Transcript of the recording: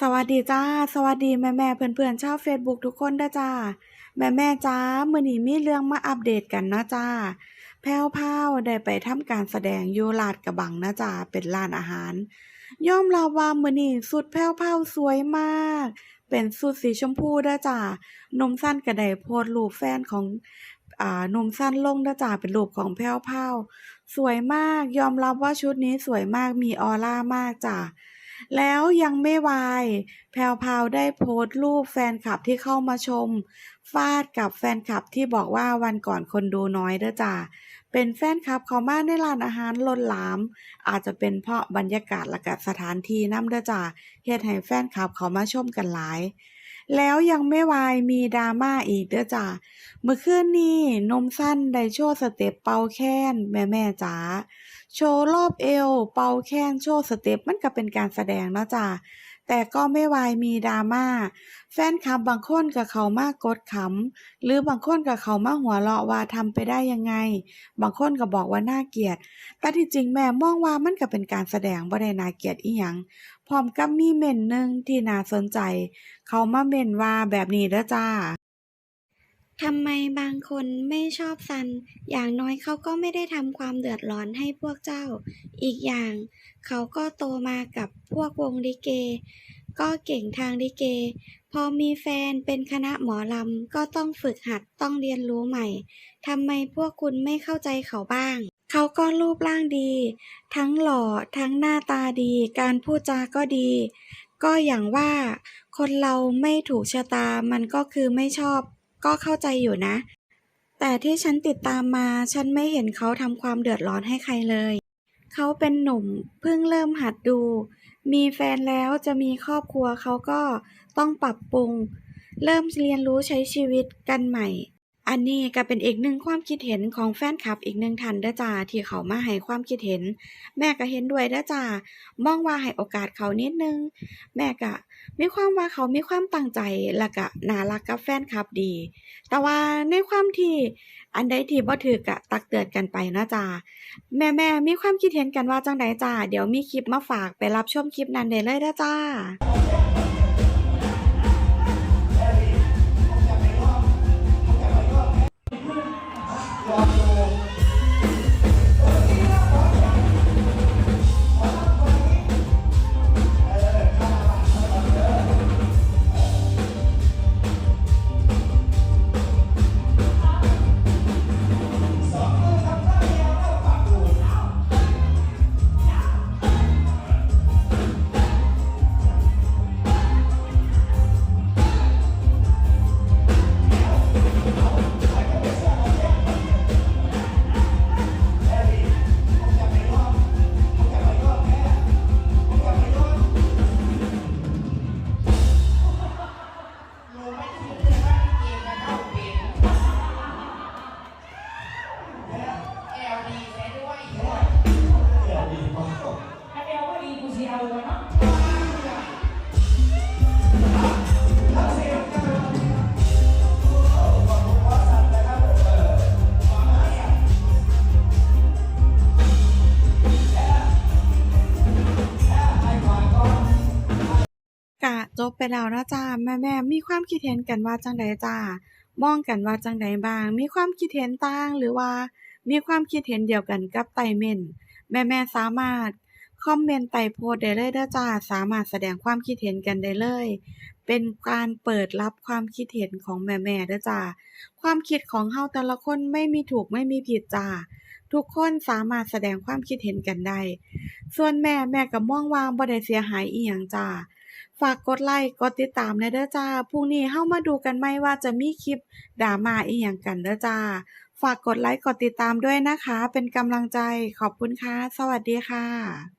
สวัสดีจ้า สวัสดีแม่ๆเพื่อนๆชาวเฟซบุ๊กทุกคนด้จ้า แม่ๆจ้ามือนี้มีเรื่องมาอัปเดตกันนะจ้า แพรวพราวได้ไปทำการแสดงยู่ลาดกระบังนะจ้าเป็นร้านอาหารยอมรับว่ามือนี้สุดแพรวพราวสวยมาก เป็นสุดสีชมพูด้จ้านมสั้นก็ไดโพสต์รูปแฟนของอ่านมสั้นลงด้จ้าเป็นรูปของแพรวพราวสวยมากยอมรับว่าชุดนี้สวยมากมีออร่ามากจ้า แล้วยังไม่วาย แพรวพาวได้โพสต์รูปแฟนคลับที่เข้ามาชม ฟาดกับแฟนคลับที่บอกว่าวันก่อนคนดูน้อยเด้อจ้าเป็นแฟนคลับเขามาในร้านอาหารล้นหลาม อาจจะเป็นเพราะบรรยากาศและก็สถานที่นำเด้อจ้าเฮ็ดให้แฟนคลับเขามาชมกันหลาย แล้วยังไม่วายมีดราม่าอีกเด้อจ้าเมื่อคืนนี้หนุ่มสั้นได้โชว์สเต็ปเป่าแค้นแม่ๆจ๋า โชว์รอบเอว เป่าแค้นโชว์สเต็ปมันก็เป็นการแสดงเนาะจ้าแต่ก็ไม่วายมีดราม่าแฟนคลับบางคนก็เขามากกดขำหรือบางคนก็เขามาหัวเราะว่าทำไปได้ยังไง บางคนก็บอกว่าน่าเกลียด แต่ที่จริงแม่มองว่ามันก็เป็นการแสดงบ่ได้น่าเกลียดอิหยังพร้อมกับมีเม้นหนึ่งที่น่าสนใจ เขามาเม้นว่าแบบนี้เด้อจ้า ทำไมบางคนไม่ชอบซัน อย่างน้อยเขาก็ไม่ได้ทำความเดือดร้อนให้พวกเจ้า อีกอย่าง เขาก็โตมากับพวกวงลิเก ก็เก่งทางลิเก พอมีแฟนเป็นคณะหมอลำก็ต้องฝึกหัดต้องเรียนรู้ใหม่ ทำไมพวกคุณไม่เข้าใจเขาบ้าง เขาก็รูปร่างดี ทั้งหล่อ ทั้งหน้าตาดี การพูดจาก็ดี ก็อย่างว่า คนเราไม่ถูกชะตา มันก็คือไม่ชอบ ก็เข้าใจอยู่นะ แต่ที่ฉันติดตามมาฉันไม่เห็นเขาทำความเดือดร้อนให้ใครเลย เขาเป็นหนุ่มเพิ่งเริ่มหัดดู มีแฟนแล้วจะมีครอบครัวเขาก็ต้องปรับปรุง เริ่มเรียนรู้ใช้ชีวิตกันใหม่ อันนี้ก็เป็นอีกหนึ่งความคิดเห็นของแฟนคลับอีกหนึ่งท่านเด้อจ้าที่เขามาให้ความคิดเห็น แม่ก็เห็นด้วยเด้อจ้ามองว่าให้โอกาสเขานิดนึง แม่ก็มีความว่าเขามีความตั้งใจแล้วก็น่ารักกับแฟนคลับดี แต่ว่าในความที่อันใดที่บ่ถูกก็ตักเตือนกันไปนะจ้าแม่ๆมีความคิดเห็นกันว่าจังใดจ้าเดี๋ยวมีคลิปมาฝากไปรับชมคลิปนั้นได้เลยเด้อจ้าะจบไปแล้วนะจ้าแม่ๆมีความคิดเห็นกันว่าจังใดจ้ามองกันว่าจังใดบ้าง มีความคิดเห็นต่างหรือว่า มีความคิดเห็นเดียวกันกับใต้เม้นต์แม่สามารถคอมเมนต์ใต้โพสได้เลยเด้อจ้า สามารถแสดงความคิดเห็นกันได้เลย เป็นการเปิดรับความคิดเห็นของแม่ๆเด้อจ้า ความคิดของเฮาแต่ละคนไม่มีถูกไม่มีผิดจ้า ทุกคนสามารถแสดงความคิดเห็นกันได้ ส่วนแม่แม่ก็มองว่าบ่ได้เสียหายอิหยังจ้า ฝากกดไลค์กดติดตามนะเด้อจ้าพรุ่งนี้เฮามาดูกันไหมว่าจะมีคลิปดรามาอีหยังกันเด้อจ้า ฝากกดไลค์กดติดตามด้วยนะคะ เป็นกำลังใจขอบคุณค่ะ สวัสดีค่ะ